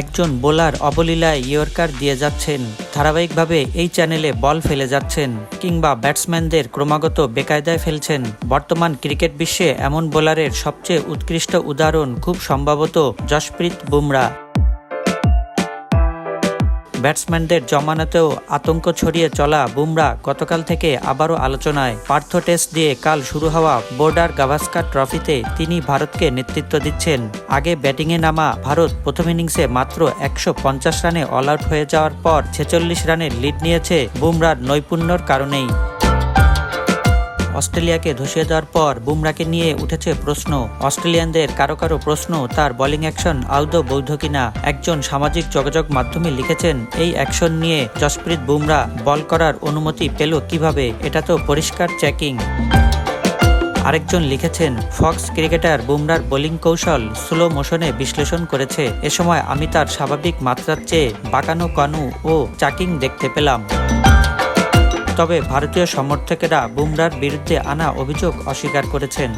একজন bowler অবলীলায় yorker দিয়ে যাচ্ছেন। ধারাবাহিকভাবে এই চ্যানেলে বল ফেলে যাচ্ছেন কিংবা ব্যাটসম্যানদের ক্রমাগত বেকায়দায় ফেলছেন। বর্তমান ক্রিকেট বিশ্বে এমন বোলারের সবচেয়ে উৎকৃষ্ট উদাহরণ খুব সম্ভবত জশপ্রীত বুমরা। ব্যাটসম্যানদের জমানাতেও আতঙ্ক ছড়িয়ে চলা বুমরা গতকাল থেকে আবারও আলোচনায় পার্থ টেস্ট দিয়ে কাল শুরু হওয়া বোর্ডার গাভাস্কার ট্রফিতে তিনি ভারতকে নেতৃত্ব দিচ্ছেন। আগে ব্যাটিংয়ে নামা ভারত প্রথম ইনিংসে মাত্র একশো পঞ্চাশ রানে অল আউট হয়ে যাওয়ার পর ছেচল্লিশ রানের লিড নিয়েছে বুমরার নৈপুণ্যর কারণেই। অস্ট্রেলিয়াকে ধসিয়ে দেওয়ার পর বুমরাকে নিয়ে উঠেছে প্রশ্ন। অস্ট্রেলিয়ানদের কারও কারও প্রশ্ন, তার বোলিং অ্যাকশন আদৌ বৈধ কিনা? একজন সামাজিক যোগাযোগ মাধ্যমে লিখেছেন, এই অ্যাকশন নিয়ে জসপ্রীত বুমরা বল করার অনুমতি পেল কীভাবে? এটা তো পরিষ্কার চেকিং আরেকজন লিখেছেন ফক্স ক্রিকেটার বুমরার বোলিং কৌশল স্লো মোশনে বিশ্লেষণ করেছে। এ সময় আমি তার স্বাভাবিক মাত্রার চেয়ে বাঁকানো, কানু ও চাকিং দেখতে পেলাম। তবে ভারতীয় সমর্থকেরা বুমরার বিরুদ্ধে আনা অভিযোগ অস্বীকার করেছেন।